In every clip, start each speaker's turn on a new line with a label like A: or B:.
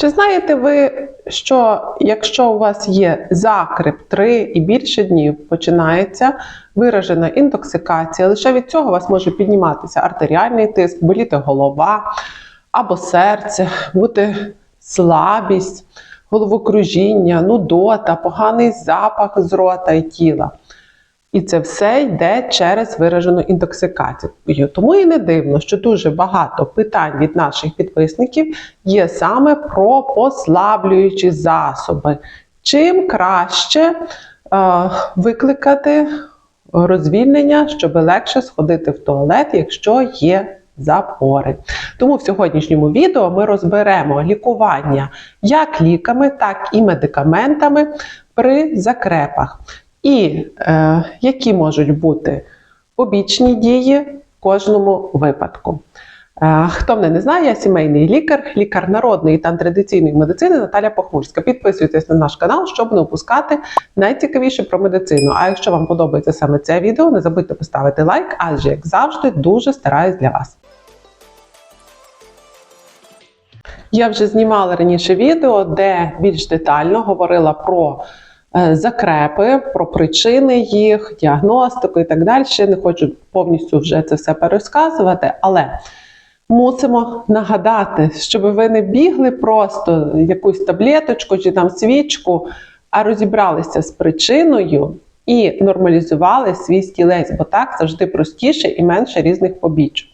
A: Чи знаєте ви, що якщо у вас є закрип 3 і більше днів, починається виражена інтоксикація, лише від цього у вас може підніматися артеріальний тиск, боліти голова або серце, бути слабість, головокружіння, нудота, поганий запах з рота і тіла. І це все йде через виражену інтоксикацію. Тому і не дивно, що дуже багато питань від наших підписників є саме про послаблюючі засоби. Чим краще е, викликати розвільнення, щоб легше сходити в туалет, якщо є запори. Тому в сьогоднішньому відео ми розберемо лікування як ліками, так і медикаментами при закрепах. І е, які можуть бути побічні дії в кожному випадку. Е, хто мене не знає, я сімейний лікар, лікар народної та традиційної медицини Наталя Похмурська. Підписуйтесь на наш канал, щоб не опускати найцікавіше про медицину. А якщо вам подобається саме це відео, не забудьте поставити лайк, адже, як завжди, дуже стараюсь для вас. Я вже знімала раніше відео, де більш детально говорила про закрепи, про причини їх, діагностику і так далі. Не хочу повністю вже це все пересказувати, але мусимо нагадати, щоб ви не бігли просто якусь таблеточку чи там свічку, а розібралися з причиною і нормалізували свій стілець, бо так завжди простіше і менше різних побічок.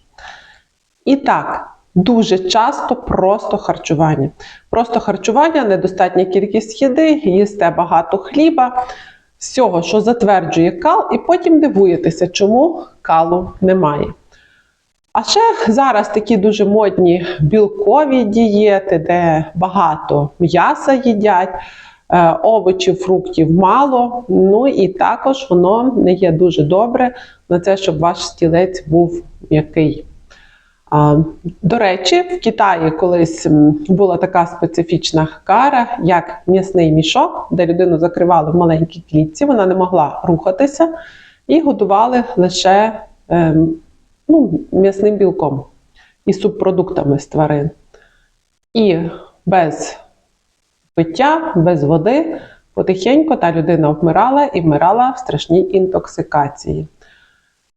A: І так. Дуже часто просто харчування. Просто харчування, недостатня кількість їди, їсте багато хліба, всього, що затверджує кал, і потім дивуєтеся, чому калу немає. А ще зараз такі дуже модні білкові дієти, де багато м'яса їдять, е, овочів, фруктів мало. Ну і також воно не є дуже добре на це, щоб ваш стілець був м'який. До речі, в Китаї колись була така специфічна кара, як м'ясний мішок, де людину закривали в маленькій клітці, вона не могла рухатися, і годували лише ем, ну, м'ясним білком і субпродуктами з тварин. І без пиття, без води потихеньку та людина вмирала і вмирала в страшній інтоксикації.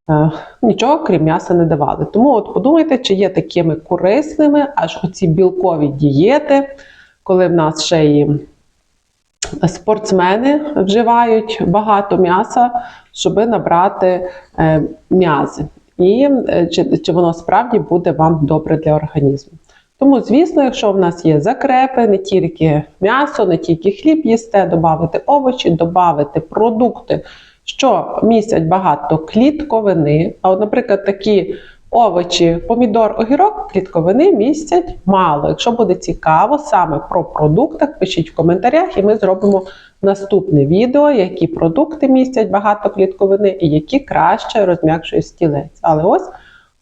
A: Е, нічого крім м'яса не давали. Тому от подумайте, чи є такими корисними аж оці білкові дієти, коли в нас ще і спортсмени вживають багато м'яса, щоб набрати е, м'язи. І е, чи, чи воно справді буде вам добре для організму. Тому, звісно, якщо в нас є закрепи, не тільки м'ясо, не тільки хліб їсте, додати овочі, додати продукти що містять багато клітковини. А, от, наприклад, такі овочі, помідор, огірок, клітковини містять мало. Якщо буде цікаво саме про продуктах, пишіть в коментарях, і ми зробимо наступне відео, які продукти містять багато клітковини і які краще розм'якшують стілець. Але ось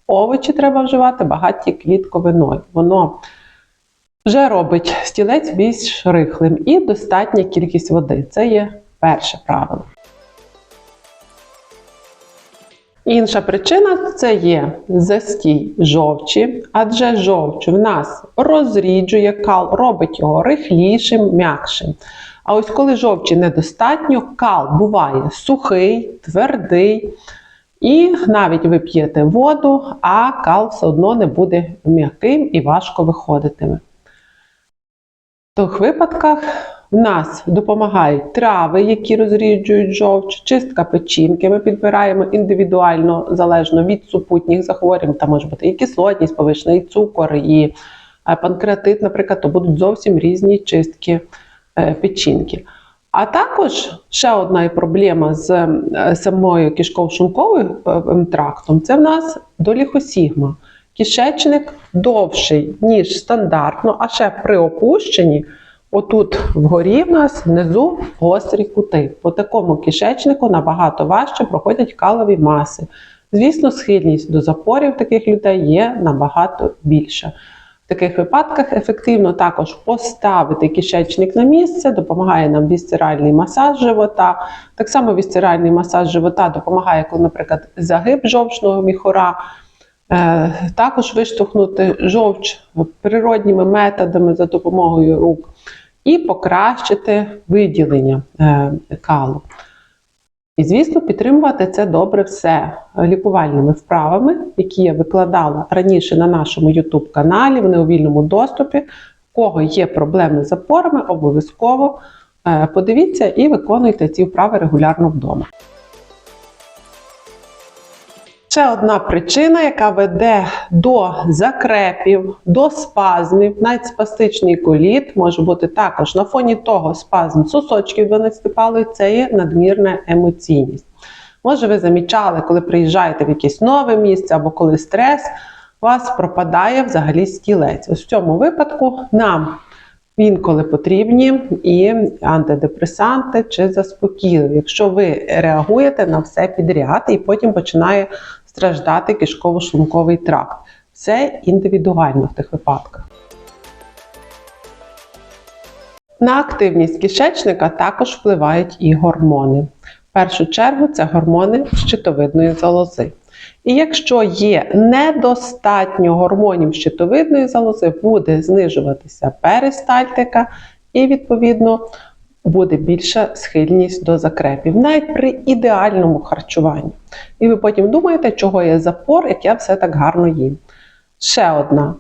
A: овочі треба вживати багаті клітковиною. Воно вже робить стілець більш рихлим і достатня кількість води. Це є перше правило. Інша причина це є застій жовчі, адже жовч в нас розріджує кал, робить його рихлішим, м'якшим. А ось коли жовчі недостатньо, кал буває сухий, твердий. І навіть ви п'єте воду, а кал все одно не буде м'яким і важко виходитиме. В тих випадках в нас допомагають трави, які розріджують жовч, чистка печінки. Ми підбираємо індивідуально залежно від супутніх захворювань. Там може бути і кислотність, повишений цукор, і е, панкреатит, наприклад, то будуть зовсім різні чистки е, печінки. А також ще одна проблема з е, самою кишково-шлунковим трактом це в нас доліхосігма. Кишечник довший, ніж стандартно, а ще при опущенні. Отут вгорі в нас внизу гострі кути. По такому кишечнику набагато важче проходять калові маси. Звісно, схильність до запорів таких людей є набагато більша. В таких випадках ефективно також поставити кишечник на місце, допомагає нам вісцеральний масаж живота. Так само вісцеральний масаж живота допомагає, наприклад, загиб жовчного міхора. Е, Також виштовхнути жовч природніми методами за допомогою рук і покращити виділення е, калу. І, звісно, підтримувати це добре все лікувальними вправами, які я викладала раніше на нашому YouTube каналі. Вони у доступі. У кого є проблеми з запорами, обов'язково е, подивіться і виконуйте ці вправи регулярно вдома. Ще одна причина, яка веде до закрепів, до спазмів, навіть спастичний коліт може бути також на фоні того спазм сосочків 12-палої, це є надмірна емоційність. Може, ви замічали, коли приїжджаєте в якесь нове місце або коли стрес, у вас пропадає взагалі стілець. Ось в цьому випадку нам інколи потрібні і антидепресанти чи заспокійливі, якщо ви реагуєте на все підряд і потім починає страждати кишково-шлунковий тракт. Це індивідуально в тих випадках. На активність кишечника також впливають і гормони. В першу чергу це гормони щитовидної залози. І якщо є недостатньо гормонів щитовидної залози, буде знижуватися перистальтика і, відповідно, буде більша схильність до закрепів, навіть при ідеальному харчуванні. І ви потім думаєте, чого є запор, як я все так гарно їм. Ще одна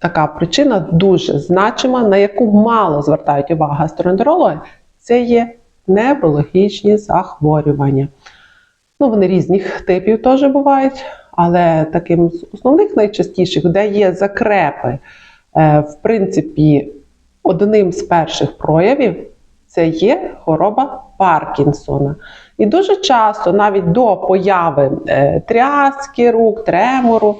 A: така причина дуже значима, на яку мало звертають увагу гастроентерологи, це є неврологічні захворювання. Ну, вони різних типів теж бувають, але таким з основних найчастіших, де є закрепи, е, в принципі, одним з перших проявів це є хвороба Паркінсона. І дуже часто, навіть до появи е, тряски рук, тремору,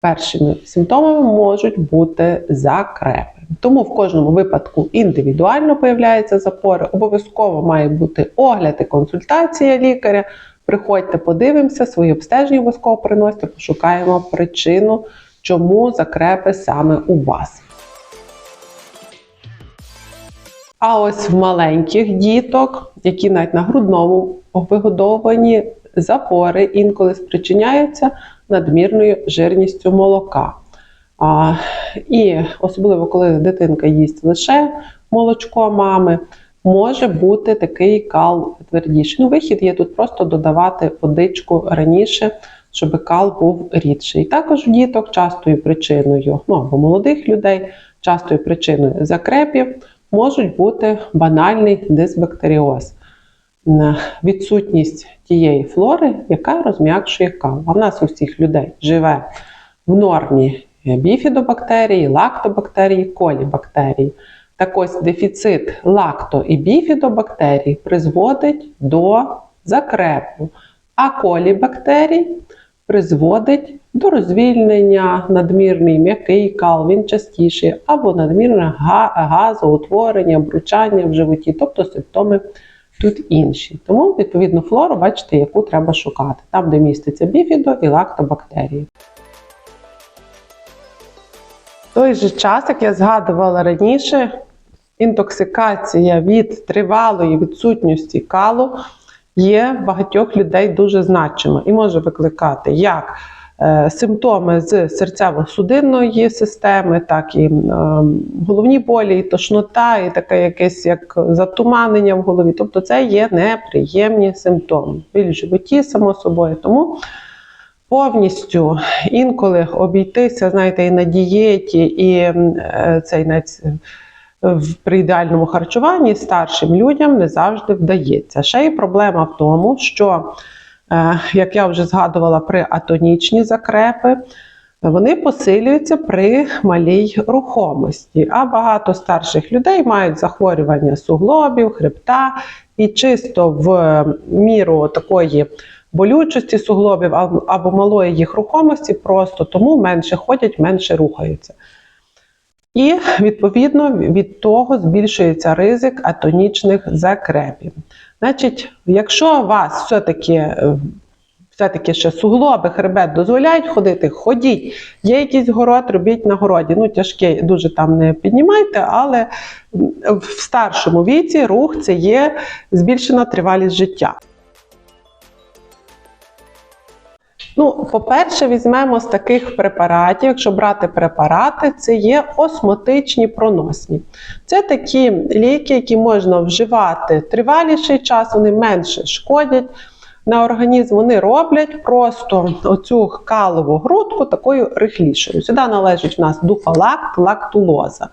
A: першими симптомами можуть бути закрепи. Тому в кожному випадку індивідуально появляються запори. Обов'язково має бути огляд і консультація лікаря. Приходьте, подивимося, свої обстеження обов'язково приносите, пошукаємо причину, чому закрепи саме у вас. А ось в маленьких діток, які навіть на грудному вигодованні запори інколи спричиняються надмірною жирністю молока. А, І особливо, коли дитинка їсть лише молочко мами, може бути такий кал твердіший. Ну, Вихід є тут просто додавати водичку раніше, щоб кал був рідший. Також в діток частою причиною, ну або молодих людей, частою причиною закрепів можуть бути банальний дисбактеріоз. Відсутність тієї флори, яка розм'якшує кал. А в нас у всіх людей живе в нормі біфідобактерії, лактобактерії, колібактерії. Так ось дефіцит лакто і біфідобактерій призводить до закрепу, а колібактерій призводить до розвільнення, надмірний м'який кал, він частіший, або надмірне газоутворення, бручання в животі, тобто симптоми тут інші. Тому, відповідно, флору, бачите, яку треба шукати, там, де міститься біфідо і лактобактерії. В той же час, як я згадувала раніше, інтоксикація від тривалої відсутності калу є багатьох людей дуже значима і може викликати як е, симптоми з серцево-судинної системи, так і е, головні болі, і тошнота, і таке якесь як затуманення в голові. Тобто це є неприємні симптоми. Біль в животі, само собою. Тому повністю інколи обійтися, знаєте, і на дієті, і е, цей навіть при ідеальному харчуванні старшим людям не завжди вдається. Ще й проблема в тому, що, е, як я вже згадувала, при атонічні закрепи. Вони посилюються при малій рухомості, а багато старших людей мають захворювання суглобів, хребта, і чисто в міру такої болючості суглобів або малої їх рухомості, просто тому менше ходять, менше рухаються. І, відповідно, від того збільшується ризик атонічних закрепів. Значить, якщо вас все-таки все-таки ще суглоби, хребет дозволяють ходити, ходіть. Є якийсь город, робіть на городі. Ну, тяжке, дуже там не піднімайте, але в старшому віці рух це є збільшена тривалість життя. Ну, по-перше, візьмемо з таких препаратів, якщо брати препарати, це є осмотичні проносні. Це такі ліки, які можна вживати триваліший час, вони менше шкодять. На організм вони роблять просто оцю калову грудку такою рихлішою. Сюди належить в нас дуфалакт, лактулоза.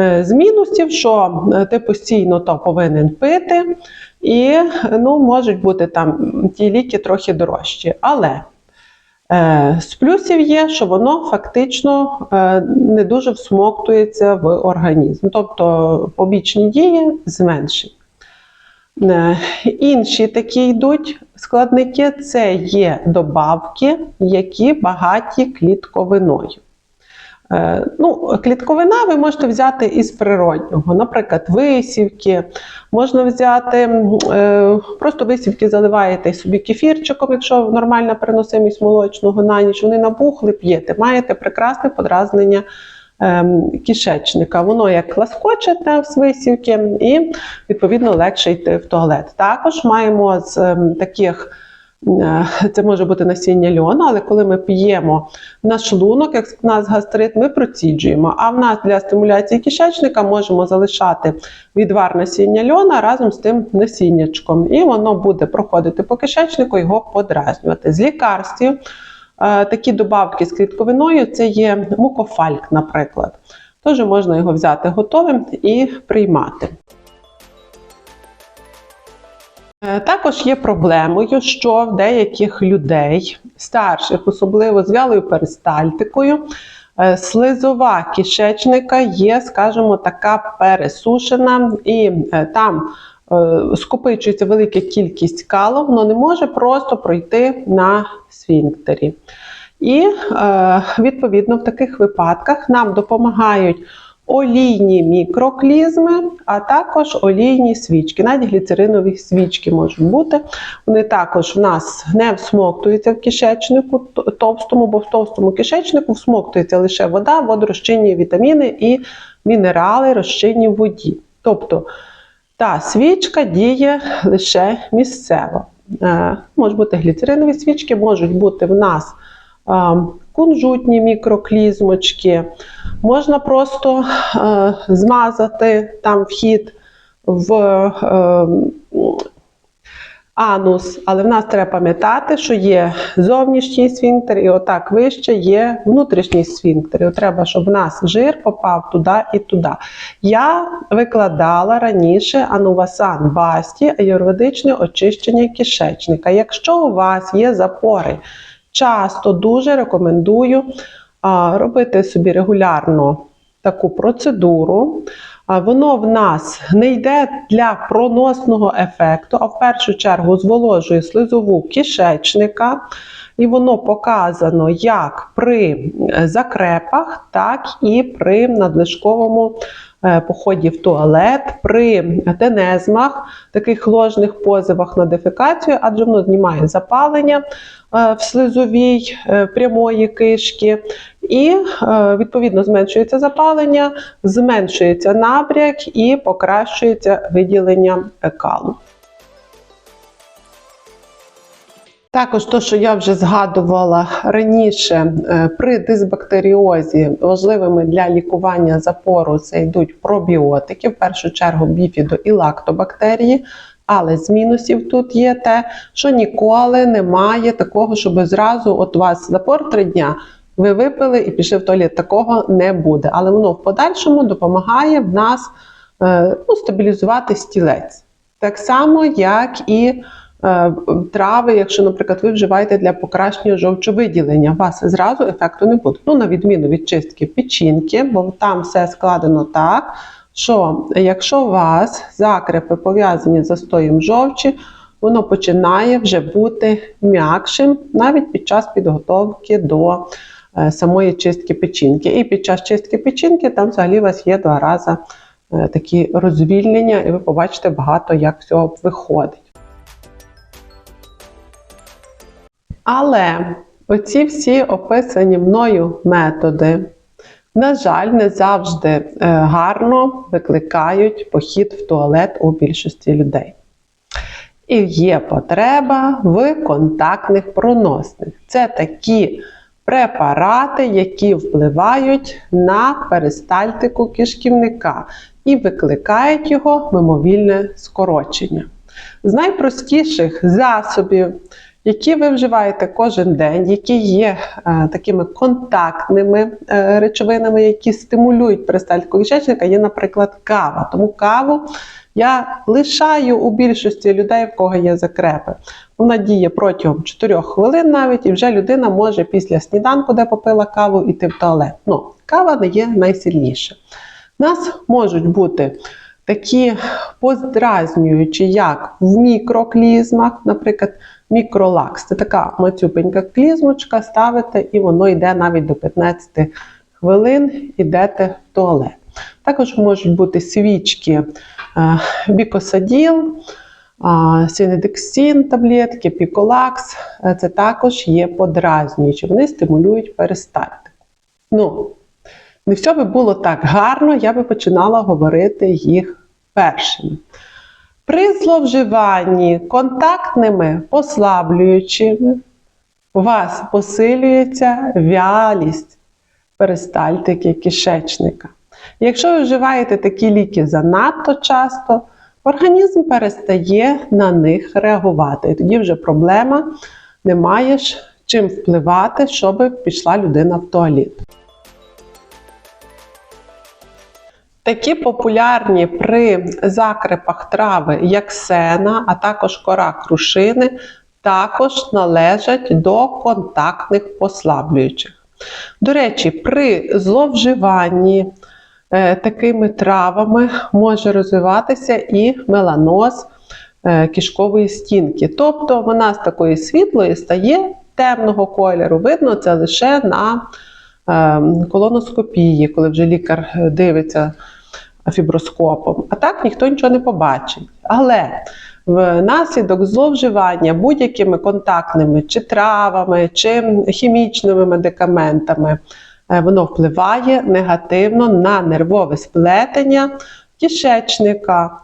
A: Е, З мінусів, що е, ти постійно то повинен пити, і ну, можуть бути там ті ліки трохи дорожчі. Але з плюсів є, що воно фактично е, не дуже всмоктується в організм, тобто побічні дії зменшені. Е, Інші такі йдуть складники це є добавки, які багаті клітковиною. Е, Ну, клітковина ви можете взяти із природнього, наприклад, висівки. Можна взяти е, просто висівки заливаєте собі кефірчиком, якщо нормальна переносимість молочного на ніч, вони набухли, п'єте. Маєте прекрасне подразнення ем, кишечника. Воно як ласкочете з висівки, і відповідно легше йти в туалет. Також маємо з таких. Е, Це може бути насіння льону, але коли ми п'ємо на шлунок, як в нас гастрит, ми проціджуємо. А в нас для стимуляції кишечника можемо залишати відвар насіння льона разом з тим насіннячком. І воно буде проходити по кишечнику, його подразнювати. З лікарствів е, такі добавки з клітковиною це є мукофальк, наприклад. Тож можна його взяти готовим і приймати. Е, Також є проблемою, що в деяких людей, старших, особливо з вялою перистальтикою, е, слизова кишечника є, скажімо, така пересушена, і е, там скопичується велика кількість калу, воно не може просто пройти на сфінктері. І відповідно в таких випадках нам допомагають олійні мікроклізми, а також олійні свічки. Навіть гліцеринові свічки можуть бути. Вони також в нас не всмоктуються в кишечнику товстому, бо в товстому кишечнику всмоктується лише вода, водорозчинні вітаміни і мінерали розчинні в воді. Тобто та свічка діє лише місцево. Е, Можуть бути гліцеринові свічки, можуть бути в нас е, кунжутні мікроклізмочки. Можна просто е, змазати там вхід в е, анус, але в нас треба пам'ятати, що є зовнішній сфінктер, і отак вище є внутрішній сфінктер. І треба, щоб в нас жир попав туди і туди. Я викладала раніше анувасан басті, аюрведичне очищення кишечника. Якщо у вас є запори, часто дуже рекомендую робити собі регулярно таку процедуру. Воно в нас не йде для проносного ефекту, а в першу чергу зволожує слизову кишечника. І воно показано як при е, закрепах, так і при надлишковому поході в туалет, при тенезмах, таких ложних позивах на дефекацію, адже воно знімає запалення е, в слизовій е, прямої кишки, і е, відповідно зменшується запалення, зменшується набряк і покращується виділення е, калу. Також то, що я вже згадувала раніше, е, при дисбактеріозі важливими для лікування запору це йдуть пробіотики, в першу чергу біфідо і лактобактерії. Але з мінусів тут є те, що ніколи немає такого, щоб зразу от у вас запор три дня, ви випили і пішли в туалет. Такого не буде. Але воно в подальшому допомагає в нас е, ну, стабілізувати стілець. Так само, як і трави, якщо, наприклад, ви вживаєте для покращення жовчовиділення, у вас зразу ефекту не буде. Ну, на відміну від чистки печінки, бо там все складено так, що якщо у вас закрепи пов'язані з застоєм жовчі, воно починає вже бути м'якшим навіть під час підготовки до е, самої чистки печінки. І під час чистки печінки там взагалі у вас є два рази е, такі розвільнення, і ви побачите багато, як всього виходить. Але оці всі описані мною методи, на жаль, не завжди е, гарно викликають похід в туалет у більшості людей. І є потреба в контактних проносних. Це такі препарати, які впливають на перистальтику кишківника і викликають його мимовільне скорочення. З найпростіших засобів, які ви вживаєте кожен день, які є е, такими контактними е, речовинами, які стимулюють перистальтику кишечника, є, наприклад, кава. Тому каву я лишаю у більшості людей, в кого є закрепи. Вона діє протягом 4 хвилин навіть, і вже людина може після сніданку, де попила каву, йти в туалет. Ну, кава не є найсильніше. У нас можуть бути такі поздразнюючі, як в мікроклізмах, наприклад, мікролакс. Це така мацюпенька клізмочка, ставите, і воно йде навіть до 15 хвилин, йдете в туалет. Також можуть бути свічки е, бікосаділ, синедексін таблетки, піколакс. Е, Це також є подразнюючі. Вони стимулюють перистальтику. Ну, не все би було так гарно, я би починала говорити їх першими. При зловживанні контактними послаблюючими у вас посилюється вялість перистальтики кишечника. Якщо ви вживаєте такі ліки занадто часто, організм перестає на них реагувати. І тоді вже проблема, не маєш чим впливати, щоб пішла людина в туалет. Такі популярні при закрепах трави, як сена, а також кора крушини, також належать до контактних послаблюючих. До речі, при зловживанні е, такими травами може розвиватися і меланоз е, кишкової стінки. Тобто вона з такої світлої стає темного кольору. Видно це лише на колоноскопії, коли вже лікар дивиться фіброскопом. А так ніхто нічого не побачить. Але внаслідок зловживання будь-якими контактними чи травами, чи хімічними медикаментами, е, воно впливає негативно на нервове сплетення кишечника,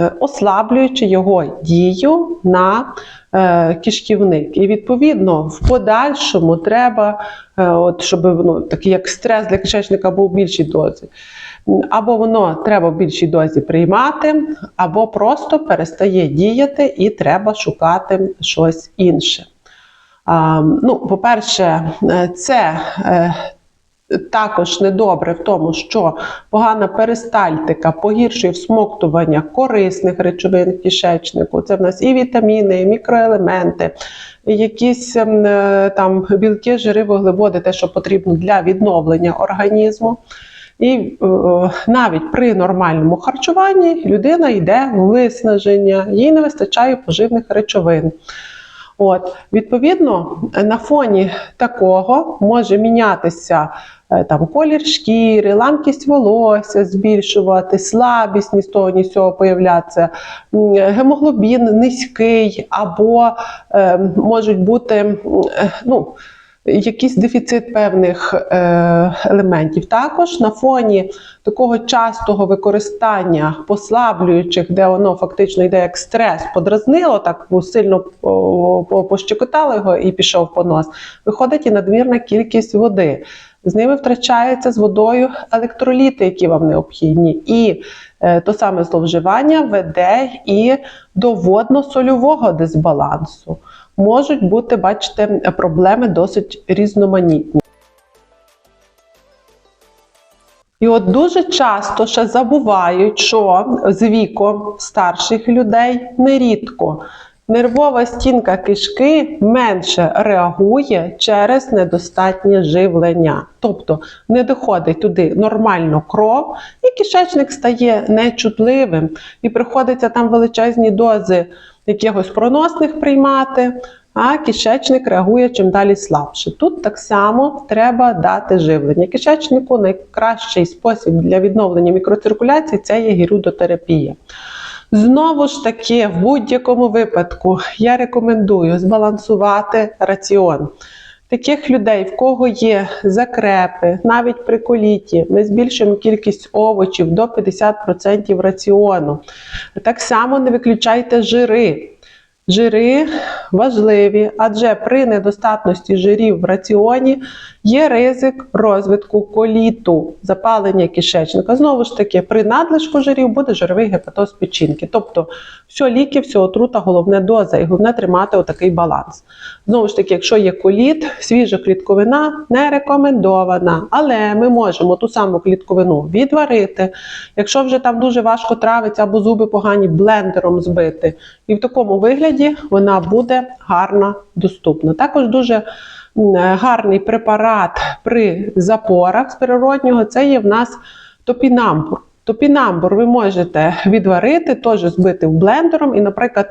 A: е, ослаблюючи його дію на е, кишківник. І відповідно в подальшому треба, от, щоб ну, такий як стрес для кишечника був в більшій дозі. Або воно треба в більшій дозі приймати, або просто перестає діяти і треба шукати щось інше. А, ну, По-перше, це е, також недобре в тому, що погана перистальтика погіршує всмоктування корисних речовин кишечнику. Це в нас і вітаміни, і мікроелементи, і якісь е, там білки, жири, вуглеводи, те, що потрібно для відновлення організму. І е, навіть при нормальному харчуванні людина йде в виснаження, їй не вистачає поживних речовин. От, Відповідно, на фоні такого може мінятися е, там, колір шкіри, ламкість волосся збільшувати, слабість з того, ні з цього появлятися, гемоглобін низький, або е, можуть бути. Е, ну, якийсь дефіцит певних е, елементів. Також на фоні такого частого використання послаблюючих, де воно фактично йде як стрес, подразнило, так сильно пощекотало його і пішов понос, виходить і надмірна кількість води. З ними втрачаються з водою електроліти, які вам необхідні. І е, то саме зловживання веде і до водно-сольового дисбалансу можуть бути, бачите, проблеми досить різноманітні. І от дуже часто ще забувають, що з віком старших людей нерідко нервова стінка кишки менше реагує через недостатнє живлення. Тобто не доходить туди нормально кров, і кишечник стає нечутливим, і приходиться там величезні дози якихось проносних приймати, а кишечник реагує чим далі слабше. Тут так само треба дати живлення. Кишечнику найкращий спосіб для відновлення мікроциркуляції це є гірудотерапія. Знову ж таки, в будь-якому випадку я рекомендую збалансувати раціон. Таких людей, в кого є закрепи, навіть при коліті, ми збільшуємо кількість овочів до 50% раціону. Так само не виключайте жири. Жири важливі, адже при недостатності жирів в раціоні є ризик розвитку коліту, запалення кишечника. Знову ж таки, при надлишку жирів буде жировий гепатоз печінки. Тобто, все ліки, все отрута, головне доза, і головне тримати отакий баланс. Знову ж таки, якщо є коліт, свіжа клітковина не рекомендована, але ми можемо ту саму клітковину відварити. Якщо вже там дуже важко травиться або зуби погані, блендером збити. І в такому вигляді вона буде гарно доступна. Також дуже гарний препарат при запорах з природнього це є в нас топінамбур. Топінамбур ви можете відварити, теж збити блендером і, наприклад,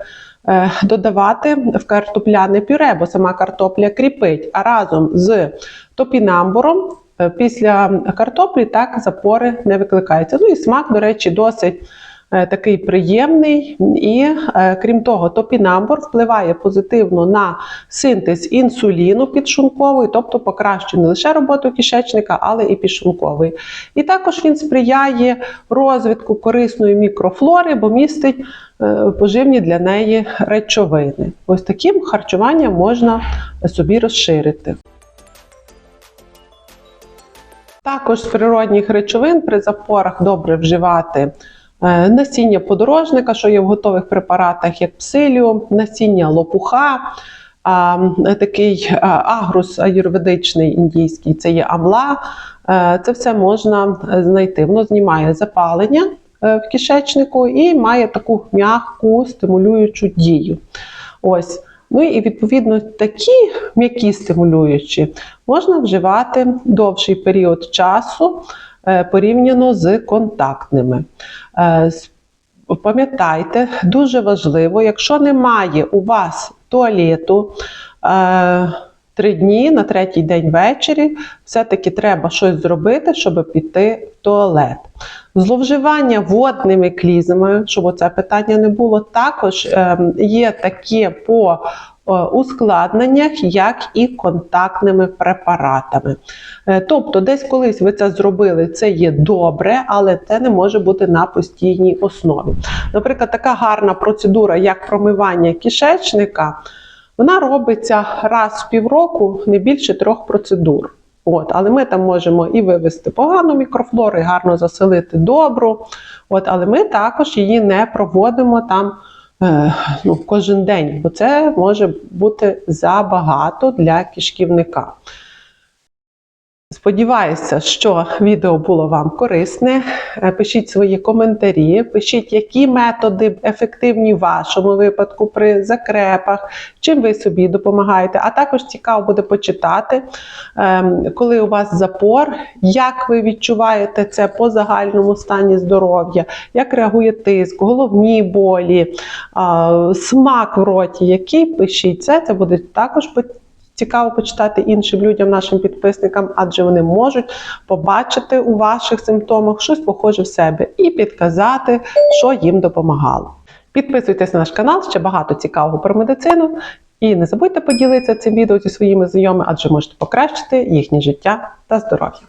A: е, додавати в картопляне пюре, бо сама картопля кріпить. А разом з топінамбуром е, після картоплі так запори не викликаються. Ну і смак, до речі, досить е, такий приємний. І е, крім того, топінамбур впливає позитивно на синтез інсуліну підшлунковий, тобто покращує не лише роботу кишечника, але і підшлунковий. І також він сприяє розвитку корисної мікрофлори, бо містить е, поживні для неї речовини. Ось таким харчуванням можна собі розширити. Також з природних речовин при запорах добре вживати е, насіння подорожника, що є в готових препаратах, як псиліум, насіння лопуха, а, такий агрус аюрведичний індійський, це є амла. Е, Це все можна е, знайти. Воно знімає запалення е, в кишечнику і має таку м'яку стимулюючу дію. Ось. Ну і відповідно такі м'які стимулюючі можна вживати довший період часу е, порівняно з контактними. Е, Пам'ятайте, дуже важливо, якщо немає у вас туалету е, три дні на третій день ввечері, все-таки треба щось зробити, щоб піти в туалет. Зловживання водними клізмами, щоб оце питання не було, також ем, є такі по е, ускладненнях, як і контактними препаратами. Е, Тобто, десь колись ви це зробили, це є добре, але це не може бути на постійній основі. Наприклад, така гарна процедура, як промивання кишечника, вона робиться раз в півроку, не більше трьох процедур. От, але ми там можемо і вивести погану мікрофлору, і гарно заселити добру. От, але ми також її не проводимо там е, ну, кожен день, бо це може бути забагато для кишківника. Сподіваюся, що відео було вам корисне. Е, Пишіть свої коментарі, пишіть, які методи ефективні в вашому випадку при закрепах, чим ви собі допомагаєте. А також цікаво буде почитати, ем, коли у вас запор, як ви відчуваєте це по загальному стані здоров'я, як реагує тиск, головні болі, смак в роті, який пишіть це. Це буде також цікаво почитати іншим людям, нашим підписникам, адже вони можуть побачити у ваших симптомах щось похоже в себе і підказати, що їм допомагало. Підписуйтесь на наш канал, ще багато цікавого про медицину. І не забудьте поділитися цим відео зі своїми знайомими, адже можете покращити їхнє життя та здоров'я.